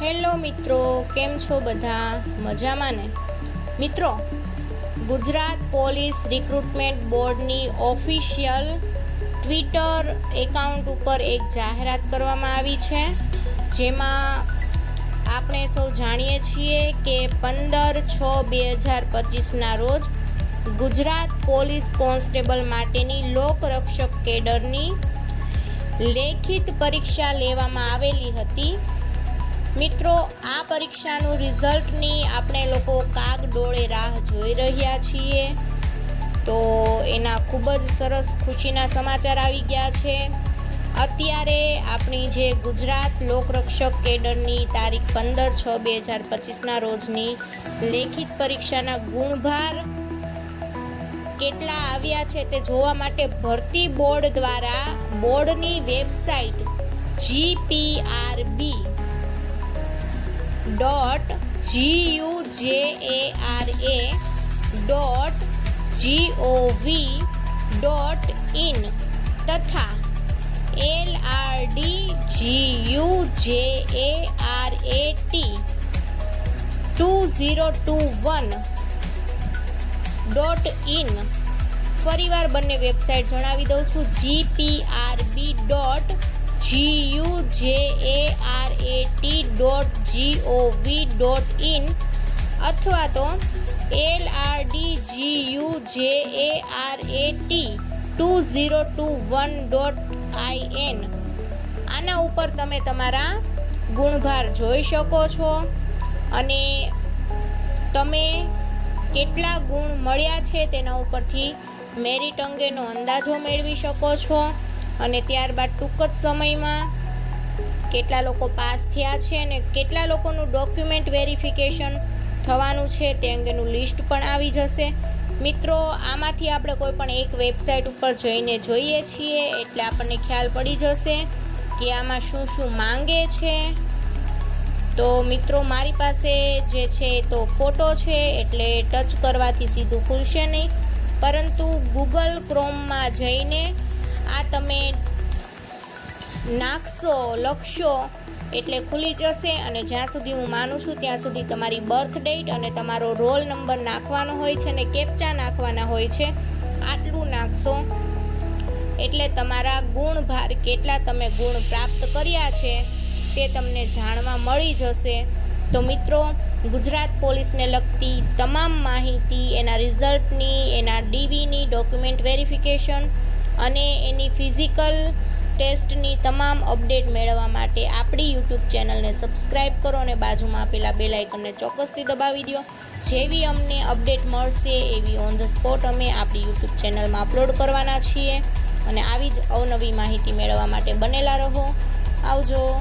Hello મિત્રો, કેમ છો બધા? મજામાં ને? મિત્રો, ગુજરાત પોલીસ રિક્રુટમેન્ટ બોર્ડની ઓફિશિયલ ટ્વિટર એકાઉન્ટ ઉપર એક જાહેરાત કરવામાં આવી છે, જેમાં આપણે સૌ જાણીએ છીએ કે પંદર છ બે હજાર પચીસના રોજ ગુજરાત પોલીસ કોન્સ્ટેબલ માટેની લોકરક્ષક કેડરની લેખિત પરીક્ષા લેવામાં આવેલી હતી. મિત્રો, આ પરીક્ષાનું રિઝલ્ટની આપણે લોકો કાગ ડોળે રાહ જોઈ રહ્યા છીએ. તો એના ખૂબ જ સરસ ખુશીના સમાચાર આવી ગયા છે. અત્યારે આપણી જે ગુજરાત લોકરક્ષક કેડરની તારીખ પંદર છ બે હજાર પચીસના રોજની લેખિત પરીક્ષાના ગુણભાર કેટલા આવ્યા છે તે જોવા માટે ભરતી બોર્ડ દ્વારા બોર્ડની website GPRB dot GU J A R A dot GOV dot in તથા L R D GU J A R A T two zero two one dot in ફરીવાર બંને વેબસાઇટ જણાવી દઉં છું GPRB dot GU J A R A T dot GOV dot in અથવા તો L R D G U J A R A T two zero two one dot I N આના ઉપર તમે તમારા ગુણભાર જોઈ શકો છો અને તમે કેટલા ગુણ મળ્યા છે તેના ઉપરથી મેરિટ અંગેનો અંદાજો મેળવી શકો છો. અને ત્યારબાદ ટૂંક જ સમયમાં કેટલા લોકો પાસ થયા છે અને કેટલા લોકોનું ડોક્યુમેન્ટ વેરિફિકેશન થવાનું છે તે અંગેનું લિસ્ટ પણ આવી જશે. મિત્રો, આમાંથી આપણે કોઈ પણ એક વેબસાઇટ ઉપર જઈને જોઈએ છીએ એટલે આપણને ખ્યાલ પડી જશે કે આમાં શું શું માંગે છે. તો મિત્રો, મારી પાસે જે છે તો ફોટો છે એટલે ટચ કરવાથી સીધું ખુલશે નહીં. પરંતુ ગૂગલ ક્રોમમાં જઈને તમે નાખશો, લખશો, એટલે ખુલી જશે અને જ્યાં સુધી હું માનું છું ત્યાં સુધી તમારી બર્થ ડેટ અને તમારો રોલ નંબર નાખવાનો હોય છે અને કેપ્ચા નાખવાના હોય છે, આટલું નાખશો. એટલે તમારા ગુણ ભાર કેટલા તમે ગુણ પ્રાપ્ત કર્યા છે તે તમને જાણવા મળી જશે. તો મિત્રો, ગુજરાત પોલીસને લગતી તમામ માહિતી, એના રિઝલ્ટની એના ડીવીની ડોક્યુમેન્ટ વેરિફિકેશન અને એની ફિઝિકલ ટેસ્ટની તમામ અપડેટ મેળવવા માટે આપણી યુટ્યુબ ચેનલને સબસ્ક્રાઈબ કરો અને બાજુમાં આપેલા બે લાઇકનને ચોક્કસથી દબાવી દો. જેવી અમને અપડેટ મળશે એવી ઓન ધ સ્પોટ અમે આપણી યુટ્યુબ ચેનલમાં અપલોડ કરવાના છીએ. અને આવી જ અવનવી માહિતી મેળવવા માટે બનેલા રહો. આવજો.